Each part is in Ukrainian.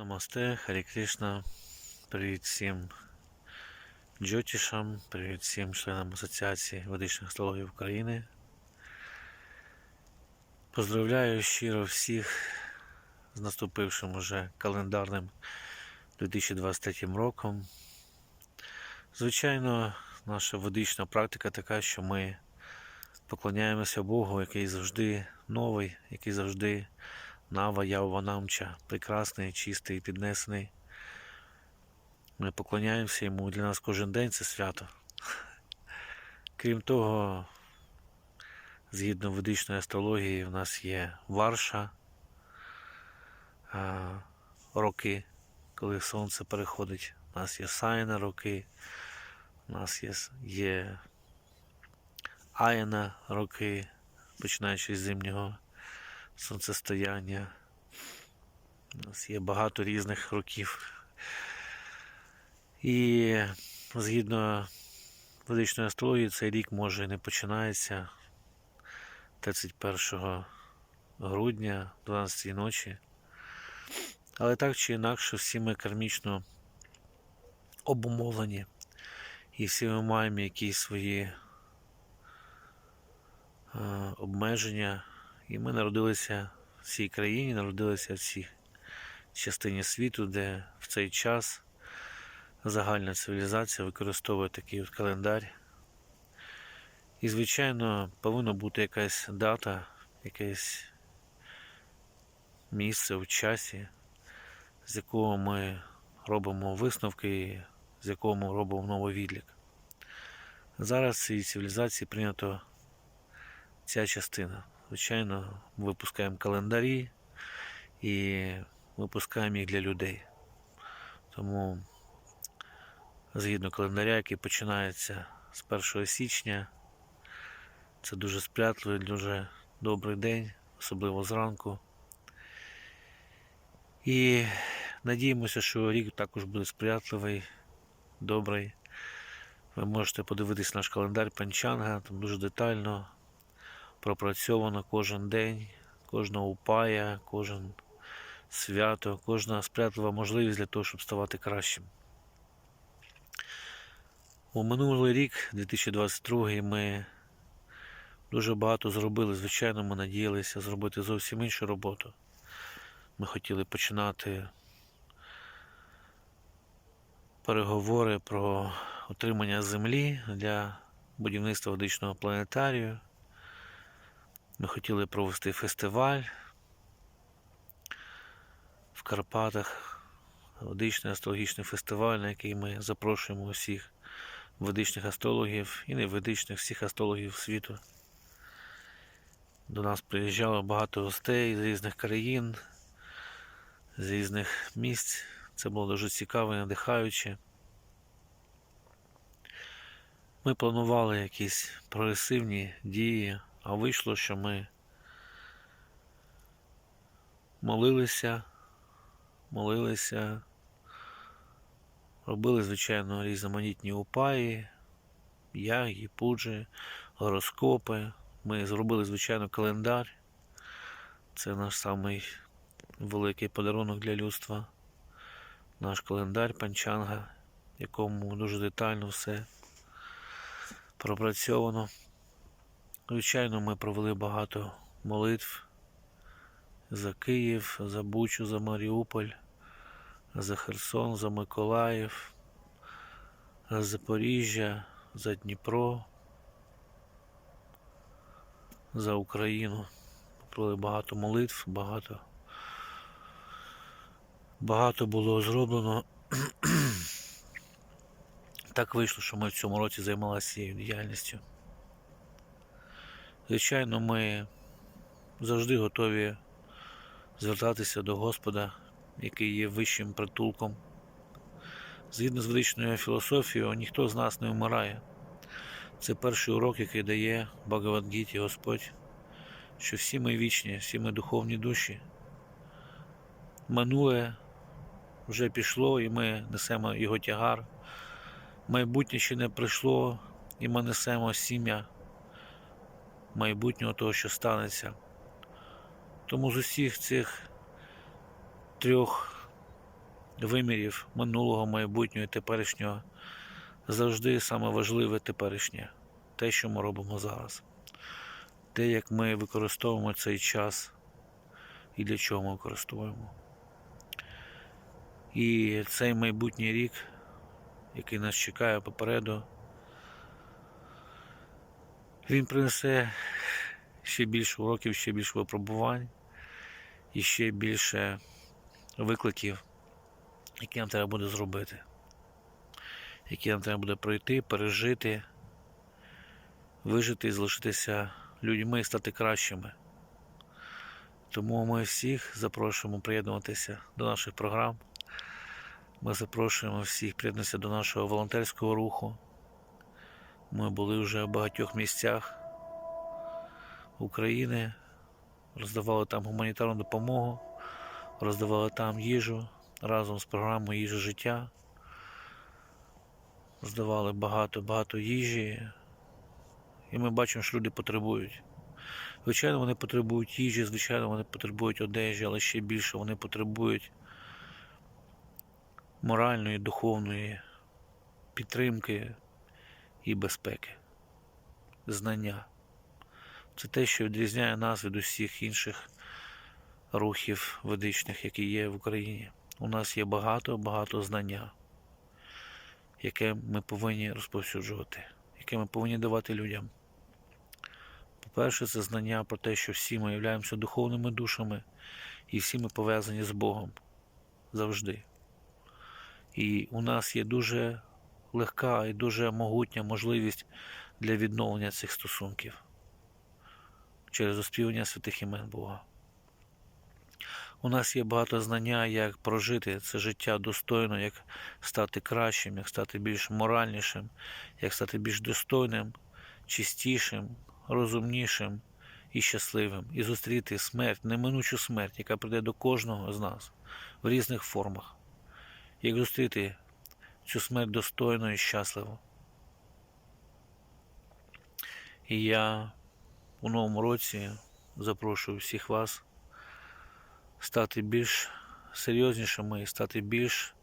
Намасте, Харі Кришна. Привіт всім джотішам, привіт всім членам Асоціації ведичних астрологів України. Поздравляю щиро всіх з наступившим уже календарним 2023 роком. Звичайно, наша ведична практика така, що ми поклоняємося Богу, який завжди новий, який завжди Нава Яванамча, прекрасний, чистий, піднесений. Ми поклоняємося йому. Для нас кожен день це свято. Крім того, згідно ведичної астрології, в нас є Варша, роки, коли сонце переходить. У нас є Сайна роки, у нас є, є Аяна роки, починаючи з зимнього сонцестояння. У нас є багато різних років. І згідно ведичної астрології, цей рік може не починається 31 грудня, 12 ночі. Але так чи інакше, всі ми кармічно обумовлені. І всі ми маємо якісь свої е, обмеження. І ми народилися в цій країні, народилися в цій частині світу, де в цей час загальна цивілізація використовує такий от календар. І, звичайно, повинна бути якась дата, якесь місце в часі, з якого ми робимо висновки, з якого ми робимо новий відлік. Зараз в цій цивілізації прийнято ця частина. Звичайно, випускаємо календарі і випускаємо їх для людей. Тому, згідно календаря, який починається з 1 січня, це дуже сприятливий, дуже добрий день, особливо зранку. І надіємося, що рік також буде сприятливий, добрий. Ви можете подивитись наш календар Панчанга, там дуже детально пропрацьовано кожен день, кожна упая, кожен свято, кожна сприятлива можливість для того, щоб ставати кращим. У минулий рік, 2022, ми дуже багато зробили. Звичайно, ми надіялися зробити зовсім іншу роботу. Ми хотіли починати переговори про отримання землі для будівництва водичного планетарію. Ми хотіли провести фестиваль в Карпатах, ведичний астрологічний фестиваль, на який ми запрошуємо усіх ведичних астрологів і неведичних всіх астрологів світу. До нас приїжджало багато гостей з різних країн, з різних місць. Це було дуже цікаво і надихаюче. Ми планували якісь прогресивні дії. А вийшло, що ми молилися, молилися, робили, звичайно, різноманітні упаї, ягі, пуджі, гороскопи. Ми зробили, звичайно, календар. Це наш самий великий подарунок для людства. Наш календар Панчанга, якому дуже детально все пропрацьовано. Звичайно, ми провели багато молитв за Київ, за Бучу, за Маріуполь, за Херсон, за Миколаїв, за Запоріжжя, за Дніпро, за Україну. Провели багато молитв, багато. Багато було зроблено. Так вийшло, що ми в цьому році займалися цією діяльністю. Звичайно, ми завжди готові звертатися до Господа, який є вищим притулком. Згідно з ведичною філософією, ніхто з нас не вмирає. Це перший урок, який дає Багавадгіті Господь, що всі ми вічні, всі ми духовні душі. Минуле вже пішло, і ми несемо його тягар. Майбутнє ще не прийшло, і ми несемо сім'я майбутнього того, що станеться. Тому з усіх цих трьох вимірів минулого, майбутнього і теперішнього завжди саме важливе теперішнє. Те, що ми робимо зараз. Те, як ми використовуємо цей час і для чого ми використовуємо. І цей майбутній рік, який нас чекає попереду, він принесе ще більше уроків, ще більше випробувань і ще більше викликів, які нам треба буде зробити, які нам треба буде пройти, пережити, вижити і залишитися людьми і стати кращими. Тому ми всіх запрошуємо приєднуватися до наших програм. Ми запрошуємо всіх приєднатися до нашого волонтерського руху. Ми були вже в багатьох місцях України, роздавали там гуманітарну допомогу, роздавали там їжу разом з програмою їжа життя. Роздавали багато-багато їжі. І ми бачимо, що люди потребують. Звичайно, вони потребують їжі, звичайно, вони потребують одежі, але ще більше вони потребують моральної, духовної підтримки і безпеки, знання. Це те, що відрізняє нас від усіх інших рухів ведичних, які є в Україні. У нас є багато-багато знання, яке ми повинні розповсюджувати, яке ми повинні давати людям. По-перше, це знання про те, що всі ми являємося духовними душами і всі ми пов'язані з Богом завжди. І у нас є дуже легка і дуже могутня можливість для відновлення цих стосунків через оспівання святих імен Бога. У нас є багато знання, як прожити це життя достойно, як стати кращим, як стати більш моральнішим, як стати більш достойним, чистішим, розумнішим і щасливим, і зустріти смерть, неминучу смерть, яка прийде до кожного з нас в різних формах. Як зустріти цю смерть достойно і щасливо. І я у новому році запрошую всіх вас стати більш серйознішими, стати більш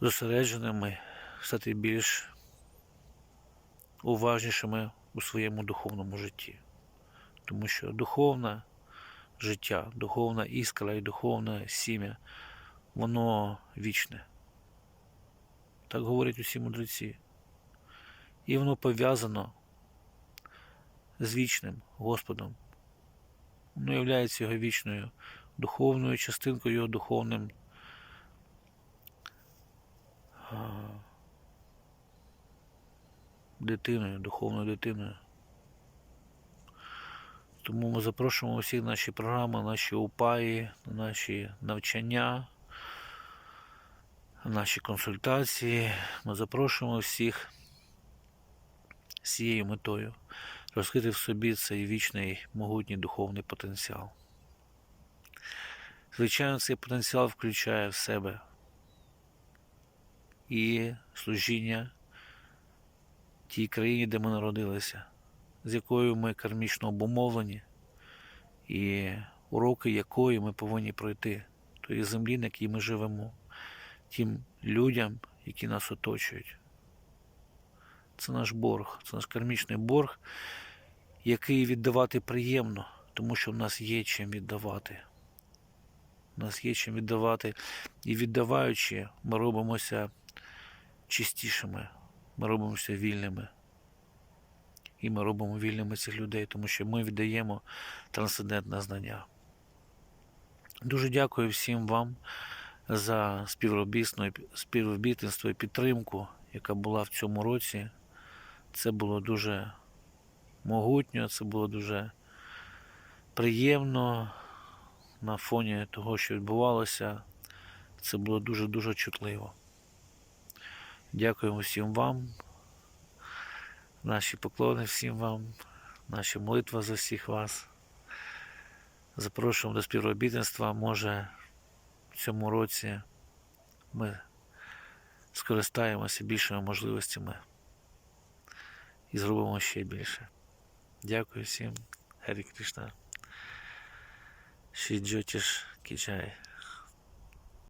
зосередженими, стати більш уважнішими у своєму духовному житті. Тому що духовне життя, духовна іскра і духовне сім'я, воно вічне. Так говорять усі мудреці. І воно пов'язано з вічним Господом. Воно є його вічною духовною частинкою, його духовним дитиною, духовною дитиною. Тому ми запрошуємо усіх наші програми, наші упаї, наші навчання, наші консультації. Ми запрошуємо всіх з цією метою розкрити в собі цей вічний могутній духовний потенціал. Звичайно, цей потенціал включає в себе і служіння тій країні, де ми народилися, з якою ми кармічно обумовлені, і уроки якої ми повинні пройти, тої землі, на якій ми живемо, тим людям, які нас оточують. Це наш борг, це наш кармічний борг, який віддавати приємно, тому що в нас є чим віддавати. У нас є чим віддавати. І віддаваючи, ми робимося чистішими, ми робимося вільними. І ми робимо вільними цих людей, тому що ми віддаємо трансцендентне знання. Дуже дякую всім вам за співробітництво і підтримку, яка була в цьому році. Це було дуже могутньо, це було дуже приємно на фоні того, що відбувалося. Це було дуже-дуже чутливо. Дякуємо всім вам, наші поклони всім вам, наші молитва за всіх вас. Запрошуємо до співробітництва. Може цьому році ми скористаємося більшими можливостями і зробимо ще більше. Дякую всім, Гарі Кришна. Шіджотіш Кічай.